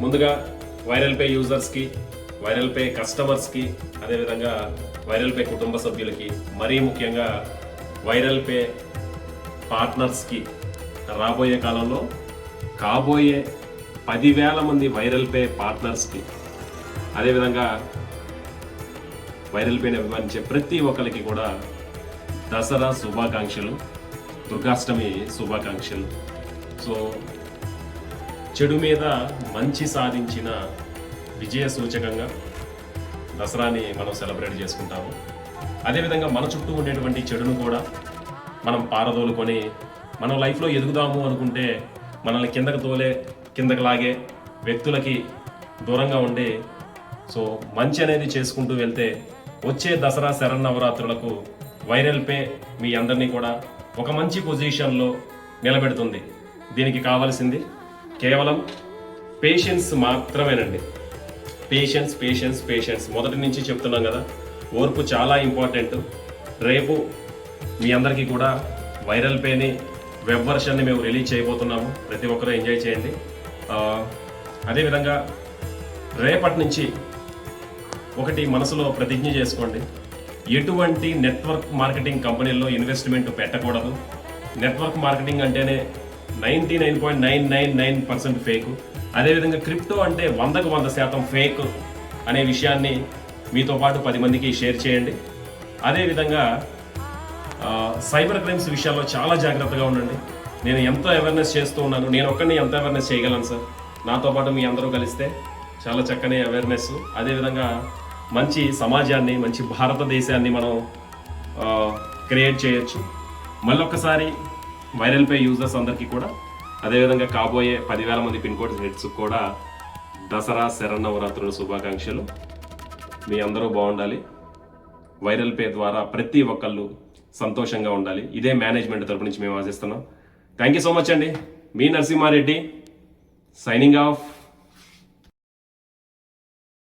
ముందుగా viral pay యూజర్స్కి viral pay కస్టమర్స్కి అదేవిధంగా వైరల్ పే కుటుంబ సభ్యులకి మరీ ముఖ్యంగా వైరల్ పే పార్ట్నర్స్కి రాబోయే కాలంలో కాబోయే పదివేల మంది వైరల్ పే పార్ట్నర్స్కి అదేవిధంగా వైరల్ పేని అభిమానించే ప్రతి ఒక్కరికి కూడా దసరా శుభాకాంక్షలు దుర్గాష్టమి శుభాకాంక్షలు. సో చెడు మీద మంచి సాధించిన విజయ సూచకంగా దసరాని మనం సెలబ్రేట్ చేసుకుంటాము. అదేవిధంగా మన చుట్టూ ఉండేటువంటి చెడును కూడా మనం పారదోలుకొని మనం లైఫ్లో ఎదుగుదాము అనుకుంటే మనల్ని కిందకు తోలే కిందకు లాగే వ్యక్తులకి దూరంగా ఉండి సో మంచి అనేది చేసుకుంటూ వెళ్తే వచ్చే దసరా శరన్నవరాత్రులకు వైరల్ పే మీ అందరినీ కూడా ఒక మంచి పొజిషన్లో నిలబెడుతుంది. దీనికి కావాల్సింది కేవలం పేషెన్స్ మాత్రమేనండి. పేషెన్స్ పేషెన్స్ పేషెన్స్ మొదటి నుంచి చెప్తున్నాం కదా ఓర్పు చాలా ఇంపార్టెంట్ రేపు మీ అందరికీ కూడా వైరల్ పేని వెబ్ వర్షన్ని మేము రిలీజ్ చేయబోతున్నాము. ప్రతి ఒక్కరూ ఎంజాయ్ చేయండి. అదేవిధంగా రేపటి నుంచి ఒకటి మనసులో ప్రతిజ్ఞ చేసుకోండి. ఎటువంటి నెట్వర్క్ మార్కెటింగ్ కంపెనీల్లో ఇన్వెస్ట్మెంట్ పెట్టకూడదు. నెట్వర్క్ మార్కెటింగ్ అంటేనే ninety nine point nine nine nine percent fake. అదేవిధంగా క్రిప్టో అంటే వందకు వంద శాతం ఫేక్ అనే విషయాన్ని మీతో పాటు పది మందికి షేర్ చేయండి. అదేవిధంగా సైబర్ క్రైమ్స్ విషయాల్లో చాలా జాగ్రత్తగా ఉండండి. నేను ఎంతో అవేర్నెస్ చేస్తూ ఉన్నాను. నేను ఒక్కడిని ఎంత అవేర్నెస్ చేయగలను సార్. నాతో పాటు మీ అందరూ కలిస్తే చాలా చక్కని అవేర్నెస్. అదేవిధంగా మంచి సమాజాన్ని మంచి భారతదేశాన్ని మనం క్రియేట్ చేయొచ్చు. మళ్ళొక్కసారి వైరల్ పే యూజర్స్ అందరికీ కూడా. అదేవిధంగా కాబోయే పదివేల మంది పిన్ కోడ్ హెడ్స్ కూడా దసరా శరణవరాత్రుల శుభాకాంక్షలు. మీ అందరూ బాగుండాలి. వైరల్ పే ద్వారా ప్రతి ఒక్కళ్ళు సంతోషంగా ఉండాలి. ఇదే మేనేజ్మెంట్ తరపు నుంచి మేము ఆశిస్తున్నాం. థ్యాంక్ యూ సో మచ్ అండి. మీ నరసింహారెడ్డి సైనింగ్ ఆఫ్